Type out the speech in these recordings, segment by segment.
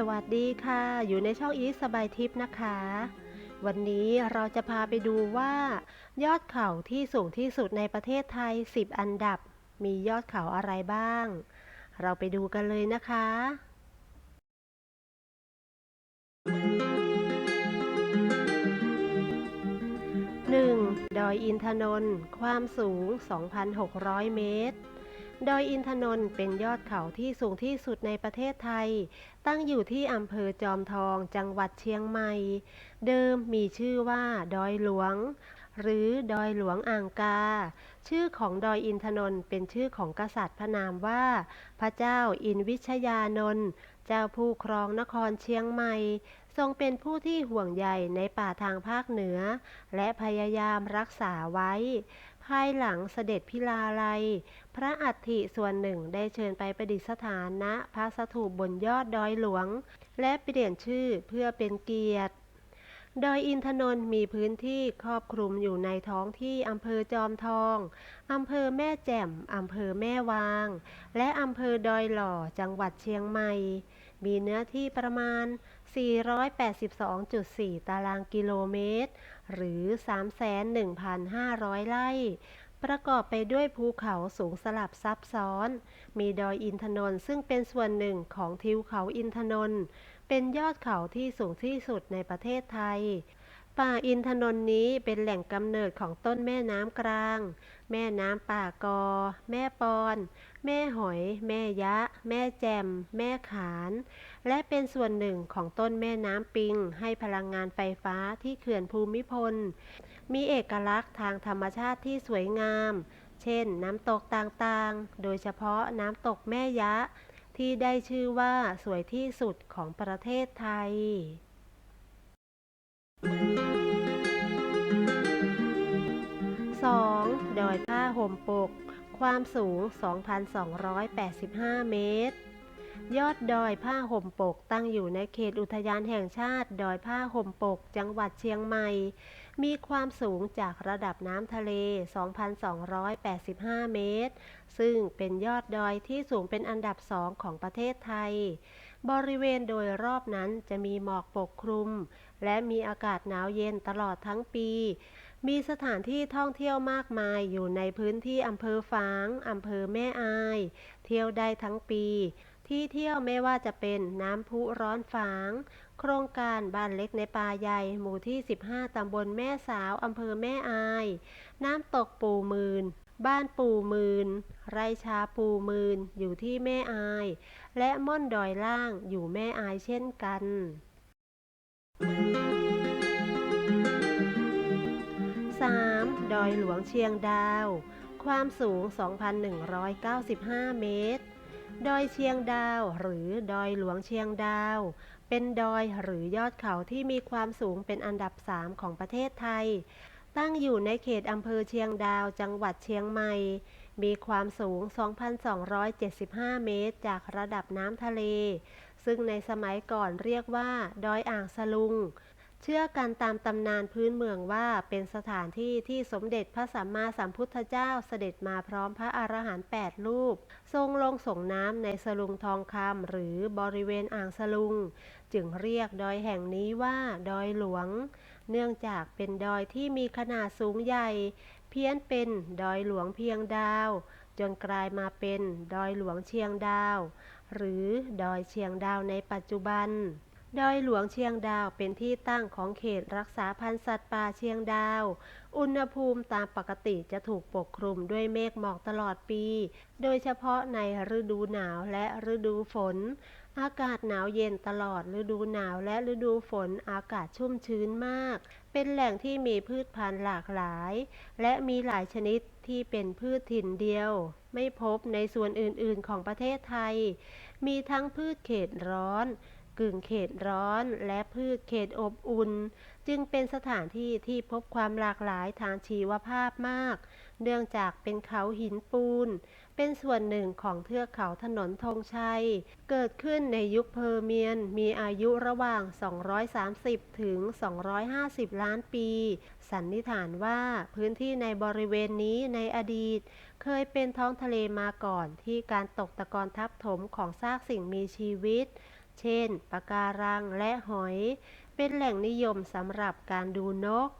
สวัสดีค่ะ อยู่ในช่องอีสสบายทิปนะคะ วันนี้เราจะพาไปดูว่า ยอดเขาที่สูงที่สุดในประเทศไทย 10 อันดับ มียอดเขาอะไรบ้าง เราไปดูกันเลยนะคะ 1. ดอยอินทนนท์ความสูง 2,600 เมตร ดอยอินทนนท์เป็นยอดเขาที่สูงที่สุดในประเทศไทย ตั้งอยู่ที่อำเภอจอมทอง จังหวัดเชียงใหม่ เดิมมีชื่อว่า ดอยหลวง หรือดอยหลวงอ่างกา ชื่อของดอยอินทนนท์เป็นชื่อของกษัตริย์พระนามว่า พระเจ้าอินวิชยานนท์เจ้าผู้ครองนครเชียงใหม่ ทรงเป็นผู้ที่ห่วงใยในป่าทางภาคเหนือ และพยายามรักษาไว้ ภายหลังเสด็จพิลาลัย พระอัฐิส่วนหนึ่งได้เชิญไปประดิษฐานณพระสถูปบนยอดดอยหลวง และเปลี่ยนชื่อเพื่อเป็นเกียรติดอยอินทนนท์มีพื้นที่ครอบคลุมอยู่ในท้องที่อำเภอจอมทอง อำเภอแม่แจ่ม อำเภอแม่วาง และอำเภอดอยหล่อ จังหวัดเชียงใหม่ มีเนื้อที่ประมาณ 482.4 ตารางกิโลเมตร หรือ 3,1,500 ไร่ ประกอบไปด้วยภูเขาสูงสลับซับซ้อน มีดอยอินทนนท์ซึ่งเป็นส่วนหนึ่งของทิวเขาอินทนนท์ เป็นยอดเขาที่สูงที่สุดในประเทศไทย ป่าอินทนนท์นี้เป็นแหล่งกำเนิดของต้นแม่น้ำกลาง แม่น้ำป่ากอ แม่ปอน แม่หอย แม่ยะ แม่แจ่มแม่ขาน และเป็นส่วนหนึ่งของต้นแม่น้ำปิง ให้พลังงานไฟฟ้าที่เขื่อนภูมิพล มีเอกลักษณ์ทางธรรมชาติที่สวยงาม เช่น น้ำตกต่างๆ โดยเฉพาะน้ำตกแม่ยะ ที่ได้ชื่อว่าสวยที่สุดของประเทศไทย ห่มปก ความสูง 2,285 เมตร ยอดดอยผ้าห่มปกตั้งอยู่ในเขตอุทยานแห่งชาติ ดอยผ้าห่มปก จังหวัดเชียงใหม่ มีความสูงจากระดับน้ำทะเล 2,285 เมตร ซึ่งเป็นยอดดอยที่สูงเป็นอันดับสองของประเทศไทยบริเวณโดยรอบนั้นจะมีหมอกปกคลุม และมีอากาศหนาวเย็นตลอดทั้งปี มีสถานที่ท่องเที่ยวมากมายอยู่ในพื้นที่อำเภอฝางอำเภอแม่อาย เที่ยวได้ทั้งปี ที่เที่ยวไม่ว่าจะเป็นน้ำพุร้อนฝาง โครงการบ้านเล็กในป่าใหญ่ หมู่ที่ 15 ตำบลแม่สาวอำเภอแม่อาย น้ำตกปูมืน บ้านปูมืน ไรชาปูมืน อยู่ที่แม่อาย และม่อนดอยล่างอยู่แม่อายเช่นกัน อยหลวงเชียงดาว ความสูง 2,195 เมตร ดอยเชียงดาวหรือดอยหลวงเชียงดาว เป็นดอยหรือยอดเขาที่มีความสูงเป็นอันดับ 3 ของประเทศไทย ตั้งอยู่ในเขตอำเภอเชียงดาวจังหวัดเชียงใหม่ มีความสูง 2,275 เมตร จากระดับน้ำทะเล ซึ่งในสมัยก่อนเรียกว่า ดอยอ่างสลุง เชื่อกันตามตำนานพื้นเมืองว่าเป็นสถานที่ที่สมเด็จพระสัมมาสัมพุทธเจ้าเสด็จมาพร้อมพระอรหันต์แปดรูป ทรงลงส่งน้ำในสลุงทองคำหรือบริเวณอ่างสลุง จึงเรียกดอยแห่งนี้ว่าดอยหลวง เนื่องจากเป็นดอยที่มีขนาดสูงใหญ่ เพี้ยนเป็นดอยหลวงเพียงดาว จนกลายมาเป็นดอยหลวงเชียงดาว หรือดอยเชียงดาวในปัจจุบัน ดอยหลวงเชียงดาวเป็นที่ตั้งของเขตรักษาพันธุ์สัตว์ป่าเชียงดาว อุณหภูมิตามปกติจะถูกปกคลุมด้วยเมฆหมอกตลอดปี โดยเฉพาะในฤดูหนาวและฤดูฝน อากาศหนาวเย็นตลอดฤดูหนาวและฤดูฝนอากาศชุ่มชื้นมาก เป็นแหล่งที่มีพืชพันธุ์หลากหลาย และมีหลายชนิดที่เป็นพืชถิ่นเดียว ไม่พบในส่วนอื่นๆของประเทศไทย มีทั้งพืชเขตร้อน กึ่งเขตร้อนและพืชเขตอบอุ่น จึงเป็นสถานที่ที่พบความหลากหลายทางชีวภาพมาก เนื่องจากเป็นเขาหินปูน เป็นส่วนหนึ่งของเทือกเขาถนนธงชัย เกิดขึ้นในยุคเพอร์เมียน มีอายุระหว่าง 230 ถึง 250 ล้านปี สันนิษฐานว่าพื้นที่ในบริเวณนี้ในอดีต เคยเป็นท้องทะเลมาก่อนที่การตกตะกอนทับถมของซากสิ่งมีชีวิต เช่น ปะการังและหอย เป็นแหล่งนิยมสำหรับการดูนก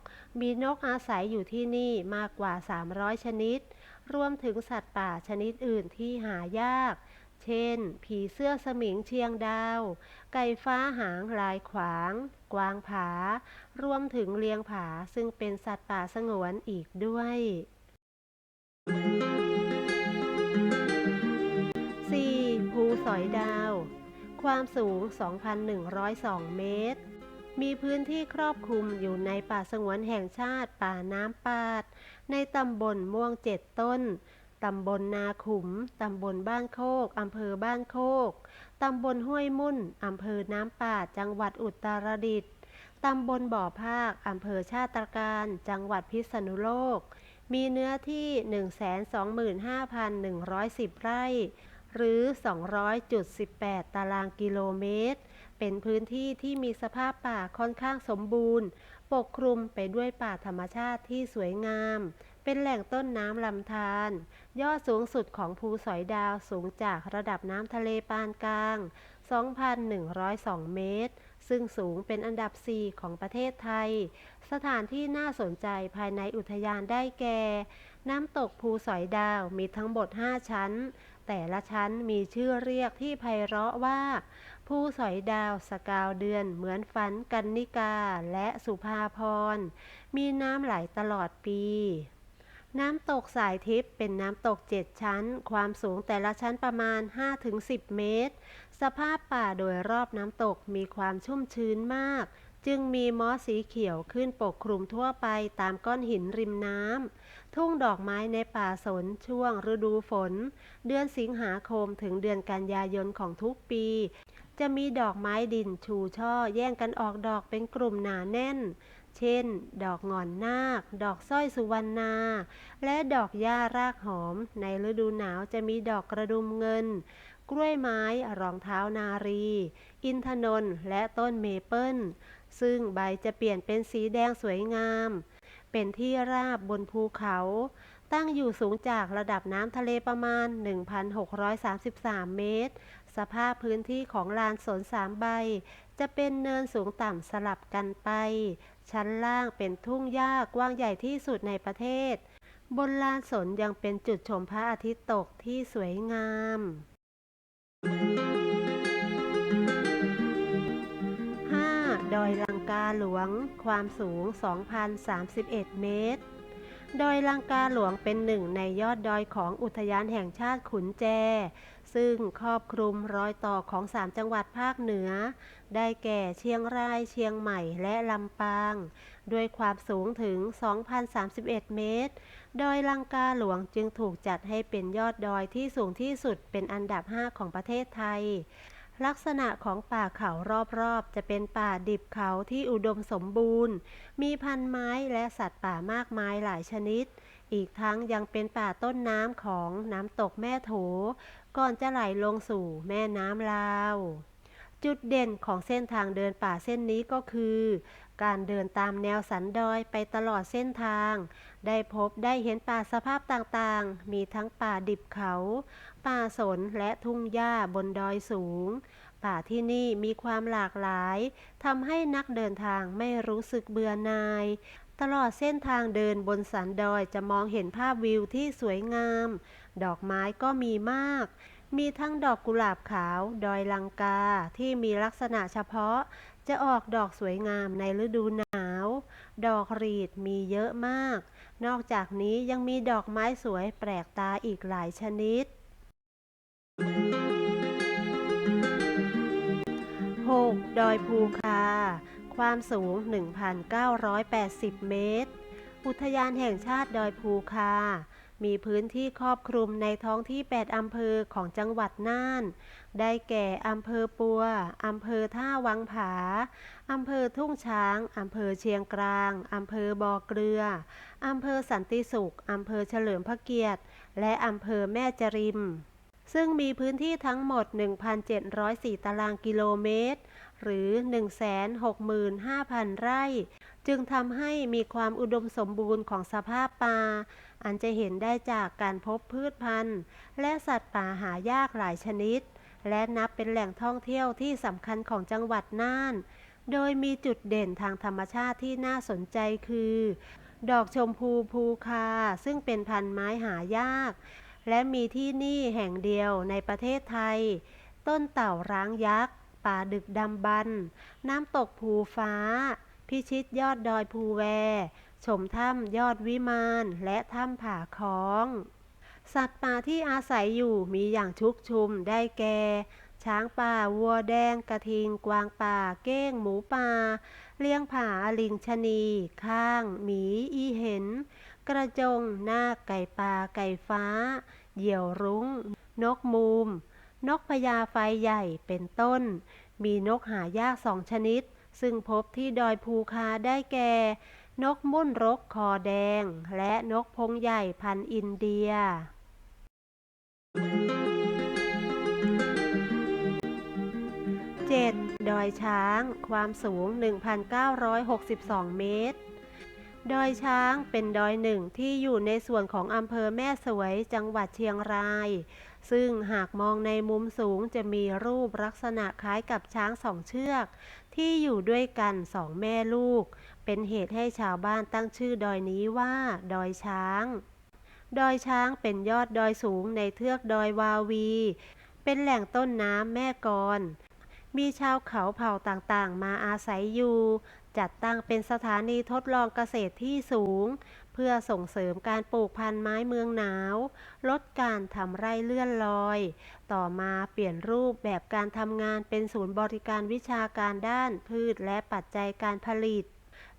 มีนกอาศัยอยู่ที่นี่มากกว่า 300 ชนิด รวมถึงสัตว์ป่าชนิดอื่นที่หายาก เช่น ผีเสื้อสมิงเชียงดาว ไก่ฟ้าหางลายขวาง กวางผา รวมถึงเลียงผาซึ่งเป็นสัตว์ป่าสงวนอีกด้วย 4. ภูสอยดาว ความสูง 2,102 เมตร มีพื้นที่ครอบคลุมอยู่ในป่าสงวนแห่งชาติป่าน้ำปาด ในตำบลม่วงเจ็ดต้น ตำบลนาขุม ตำบลบ้านโคก อำเภอบ้านโคก ตำบลห้วยมุ่น อำเภอน้ำปาด จังหวัดอุตรดิตถ์ตำบลบ่อภาค อำเภอชาติตรการ จังหวัดพิษณุโลก มีเนื้อที่ 125,110 ไร่ หรือ 200.18 ตารางกิโลเมตร เป็นพื้นที่ที่มีสภาพป่าค่อนข้างสมบูรณ์ ปกคลุมไปด้วยป่าธรรมชาติที่สวยงาม เป็นแหล่งต้นน้ำลำธารยอดสูงสุดของภูสอยดาวสูงจากระดับน้ำทะเลปานกลาง 2,102 เมตร ซึ่งสูงเป็นอันดับ 4 ของประเทศไทย สถานที่น่าสนใจภายในอุทยานได้แก่ น้ำตกภูสอยดาวมีทั้งหมด 5 ชั้น แต่ละชั้นมีชื่อเรียกที่ไพเราะว่าภูสอยดาวสกาวเดือนเหมือนฝันกันนิกาและสุภาพร มีน้ำไหลตลอดปี น้ำตกสายทิพย์เป็นน้ำตก 7 ชั้น ความสูงแต่ละชั้นประมาณ 5-10 เมตร สภาพป่าโดยรอบน้ำตกมีความชุ่มชื้นมาก จึงมีมอสสีเขียวขึ้นปกคลุมทั่วไปตามก้อนหินริมน้ำ ทุ่งดอกไม้ในป่าสนช่วงฤดูฝน เดือนสิงหาคมถึงเดือนกันยายนของทุกปี จะมีดอกไม้ดินชูช่อแย่งกันออกดอกเป็นกลุ่มหนาแน่น เช่น ดอกงอนนาค ดอกสร้อยสุวรรณา และดอกหญ้ารากหอม ในฤดูหนาวจะมีดอกกระดุมเงินกล้วยไม้ รองเท้านารี อินทนนท์และต้นเมเปิล ซึ่งใบจะเปลี่ยนเป็นสีแดงสวยงาม เป็นที่ราบบนภูเขา ตั้งอยู่สูงจากระดับน้ำทะเลประมาณ 1,633 เมตร สภาพพื้นที่ของลานสนสามใบ จะเป็นเนินสูงต่ำสลับกันไป ชั้นล่างเป็นทุ่งหญ้ากว้างใหญ่ที่สุดในประเทศ บนลานสนยังเป็นจุดชมพระอาทิตย์ตกที่สวยงาม 5. ด อยลังกาหลวงความสูง 2,031 เมตร ดอยลังกาหลวงเป็นหนึ่งในยอดดอยของอุทยานแห่งชาติขุนแจ ซึ่งครอบคลุมรอยต่อของ 3 จังหวัดภาคเหนือ ได้แก่เชียงราย เชียงใหม่และลำปาง ด้วยความสูงถึง 2,031 เมตร ดอยลังกาหลวงจึงถูกจัดให้เป็นยอดดอยที่สูงที่สุดเป็นอันดับ 5 ของประเทศไทย ลักษณะของป่าเขารอบๆ จะเป็นป่าดิบเขาที่อุดมสมบูรณ์ มีพันไม้และสัตว์ป่ามากมายหลายชนิด อีกทั้งยังเป็นป่าต้นน้ำของน้ำตกแม่โถ ก่อนจะไหลลงสู่แม่น้ำลาว จุดเด่นของเส้นทางเดินป่าเส้นนี้ก็คือ การเดินตามแนวสันดอยไปตลอดเส้นทาง ได้พบได้เห็นป่าสภาพต่างๆ มีทั้งป่าดิบเขา ป่าสนและทุ่งหญ้าบนดอยสูง ป่าที่นี่มีความหลากหลายทำให้นักเดินทางไม่รู้สึกเบื่อหน่าย ตลอดเส้นทางเดินบนสันดอยจะมองเห็นภาพวิวที่สวยงาม ดอกไม้ก็มีมากมีทั้งดอกกุหลาบขาว ดอยลังกาที่มีลักษณะเฉพาะ จะออกดอกสวยงามในฤดูหนาว ดอกรีดมีเยอะมาก นอกจากนี้ยังมีดอกไม้สวยแปลกตาอีกหลายชนิด 6. ดอยภูคา ความสูง 1,980 เมตร อุทยานแห่งชาติดอยภูคา มีพื้นที่ครอบคลุมในท้องที่ 8 อำเภอของจังหวัดน่าน ได้แก่ อำเภอปัว อำเภอท่าวังผา อำเภอทุ่งช้าง อำเภอเชียงกลาง อำเภอบ่อเกลือ อำเภอสันติสุข อำเภอเฉลิมพระเกียรติ และอำเภอแม่จริม ซึ่งมีพื้นที่ทั้งหมด 1,704 ตารางกิโลเมตร หรือ 165,000 ไร่ จึงทำให้มีความอุดมสมบูรณ์ของสภาพป่า อันจะเห็นได้จากการพบพืชพันธุ์ และสัตว์ป่าหายากหลายชนิด และนับเป็นแหล่งท่องเที่ยวที่สำคัญของจังหวัดน่าน โดยมีจุดเด่นทางธรรมชาติที่น่าสนใจคือ ดอกชมพูภูคา ซึ่งเป็นพันธุ์ไม้หายาก และมีที่นี่แห่งเดียวในประเทศไทย ต้นเต่าร้างยักษ์ ป่าดึกดำบรรพ์น้ำตกภูฟ้า พิชิตยอดดอยภูแว ชมถ้ำยอดวิมานและถ้ำผาค้อง สัตว์ป่าที่อาศัยอยู่มีอย่างชุกชุมได้แก่ ช้างป่าวัวแดงกระทิง กวางป่า เก้งหมูป่า เลี้ยงผาลิงชะนี ข้าง หมี อีเห็น กระจงนาไก่ป่าไก่ฟ้า เหยี่ยวรุ้ง นกมูม นกพญาไฟใหญ่เป็นต้น มีนกหายากสองชนิด ซึ่งพบที่ดอยภูคาได้แก่ นกมุ่นรกคอแดง และนกพงใหญ่พันอินเดีย 7. ดอยช้าง ความสูง 1,962 เมตร ดอยช้างเป็นดอยหนึ่งที่อยู่ในส่วนของอำเภอแม่สวยจังหวัดเชียงราย ซึ่งหากมองในมุมสูงจะมีรูปลักษณะคล้ายกับช้างสองเชือก ที่อยู่ด้วยกันสองแม่ลูก เป็นเหตุให้ชาวบ้านตั้งชื่อดอยนี้ว่า ดอยช้าง ดอยช้างเป็นยอดดอยสูงในเทือกดอยวาวี เป็นแหล่งต้นน้ำแม่กลมีชาวเขาเผ่าต่างๆ มาอาศัยอยู่ จัดตั้งเป็นสถานีทดลองเกษตรที่สูง เพื่อส่งเสริมการปลูกพันธุ์ไม้เมืองหนาว ลดการทำไร่เลื่อนลอย ต่อมาเปลี่ยนรูปแบบการทำงานเป็นศูนย์บริการวิชาการด้านพืชและปัจจัยการผลิต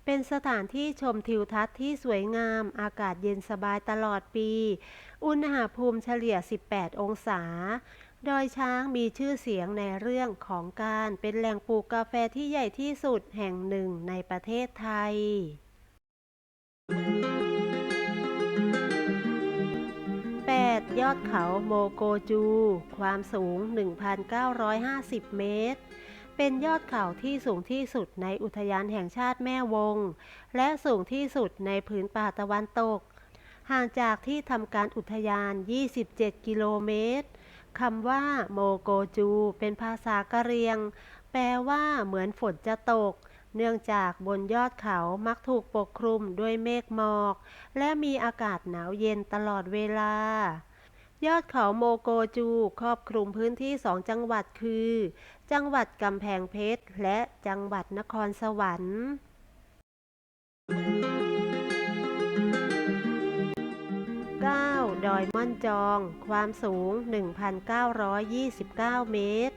เป็นสถานที่ชมทิวทัศน์ที่สวยงาม อากาศเย็นสบายตลอดปี อุณหภูมิเฉลี่ย 18 องศาดอยช้างมีชื่อเสียงในเรื่องของการเป็นแหล่งปลูกกาแฟที่ใหญ่ที่สุดแห่งหนึ่งในประเทศไทย ยอดเขาโมโกจู ความสูง 1,950 เมตร เป็นยอดเขาที่สูงที่สุดในอุทยานแห่งชาติแม่วง และสูงที่สุดในผืนป่าตะวันตก ห่างจากที่ทำการอุทยาน 27 กิโลเมตรคำว่าโมโกจู เป็นภาษากะเหรียง แปลว่าเหมือนฝนจะตก เนื่องจากบนยอดเขามักถูกปกคลุมด้วยเมฆหมอก และมีอากาศหนาวเย็นตลอดเวลา ยอดเขาโมโกจูครอบคลุมพื้นที่สองจังหวัดคือ จังหวัดกำแพงเพชร และจังหวัดนครสวรรค์ 9. ดอยม่อนจอง ความสูง 1,929 เมตร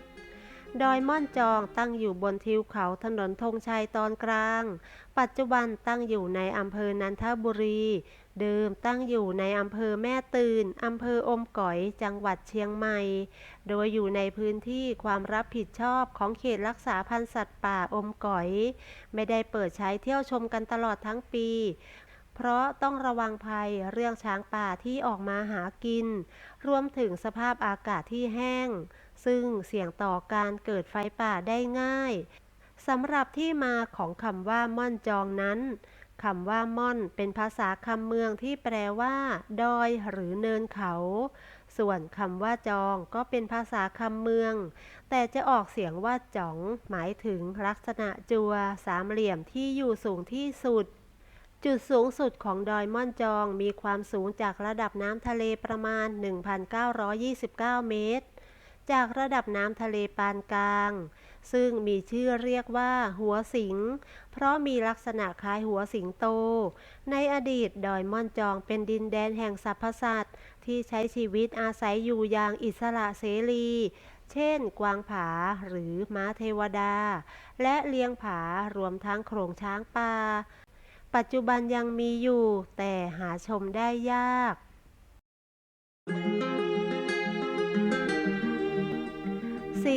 ดอยม่อนจองตั้งอยู่บนทิวเขาถนนธงชัยตอนกลาง ปัจจุบันตั้งอยู่ในอำเภอนันทบุรี เดิมตั้งอยู่ในอำเภอแม่ตื่น อำเภออมก๋อย จังหวัดเชียงใหม่ โดยอยู่ในพื้นที่ความรับผิดชอบของเขตรักษาพันธุ์สัตว์ป่าอมก๋อย ไม่ได้เปิดใช้เที่ยวชมกันตลอดทั้งปี เพราะต้องระวังภัยเรื่องช้างป่าที่ออกมาหากิน รวมถึงสภาพอากาศที่แห้ง ซึ่งเสี่ยงต่อการเกิดไฟป่าได้ง่าย สำหรับที่มาของคำว่าม่อนจองนั้น คำว่าม่อนเป็นภาษาคำเมืองที่แปลว่า ดอยหรือเนินเขา ส่วนคำว่าจองก็เป็นภาษาคำเมือง แต่จะออกเสียงว่าจ๋อง หมายถึงลักษณะจัวสามเหลี่ยมที่อยู่สูงที่สุด จุดสูงสุดของดอยม่อนจองมีความสูงจากระดับน้ำทะเลประมาณ 1,929 เมตร จากระดับน้ำทะเลปานกลาง ซึ่งมีชื่อเรียกว่าหัวสิง เพราะมีลักษณะคล้ายหัวสิงโต ในอดีตดอยม่อนจองเป็นดินแดนแห่งสรรพสัตว์ที่ใช้ชีวิตอาศัยอยู่อย่างอิสระเสรี เช่น กวางผาหรือม้าเทวดา และเลียงผารวมทั้งโขลงช้างป่า ปัจจุบันยังมีอยู่แต่หาชมได้ยาก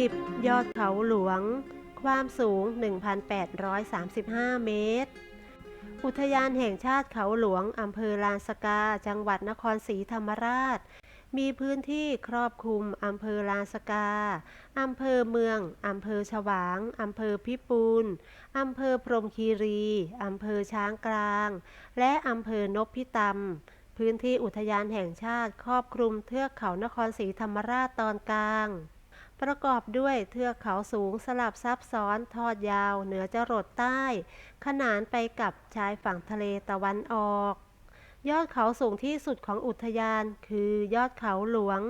10. ยอดเขาหลวง ความสูง 1,835 เมตร อุทยานแห่งชาติเขาหลวง อำเภอลานสกา จังหวัดนครศรีธรรมราช มีพื้นที่ครอบคลุมอำเภอลานสกา อำเภอเมือง อำเภอฉวาง อำเภอพิปูน อำเภอพรมคีรี อำเภอช้างกลาง และอำเภอนพิตำพื้นที่อุทยานแห่งชาติครอบคลุมเทือกเขานครศรีธรรมราชตอนกลาง ประกอบด้วยเทือกเขาสูงสลับซับซ้อนทอดยาว เหนือจรดใต้ ขนานไปกับชายฝั่งทะเลตะวันออก ยอดเขาสูงที่สุดของอุทยานคือยอดเขาหลวง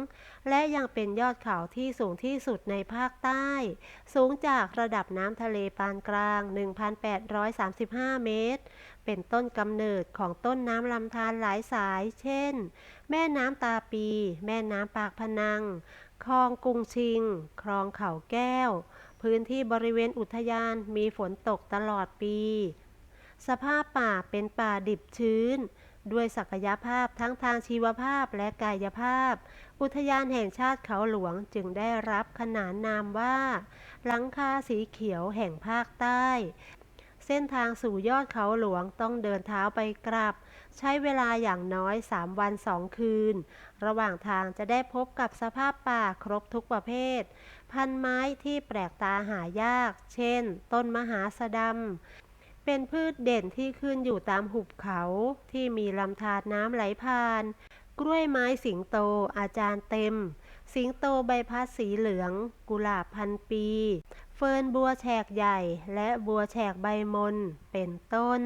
และยังเป็นยอดเขาที่สูงที่สุดในภาคใต้ สูงจากระดับน้ำทะเลปานกลาง 1,835 เมตร เป็นต้นกำเนิดของต้นน้ำลำธารหลายสาย เช่น แม่น้ำตาปี แม่น้ำปากพนัง คลองกรุงชิง คลองเขาแก้ว พื้นที่บริเวณอุทยานมีฝนตกตลอดปี สภาพป่าเป็นป่าดิบชื้น ด้วยศักยภาพทั้งทางชีวภาพและกายภาพ อุทยานแห่งชาติเขาหลวงจึงได้รับขนานนามว่า หลังคาสีเขียวแห่งภาคใต้ เส้นทางสู่ยอดเขาหลวงต้องเดินเท้าไปกลับ ใช้เวลาอย่างน้อย 3 วัน 2 คืน ระหว่างทางจะได้พบกับสภาพป่าครบทุกประเภท พันไม้ที่แปลกตาหายาก เช่น ต้นมหาสะดำ เป็นพืชเด่นที่ขึ้นอยู่ตามหุบเขาที่มีลำธารน้ำไหลผ่าน กล้วยไม้สิงโตอาจารย์เต็ม สิงโตใบพัดสีเหลือง กุหลาบพันปี เฟิร์นบัวแฉกใหญ่ และบัวแฉกใบมน เป็นต้น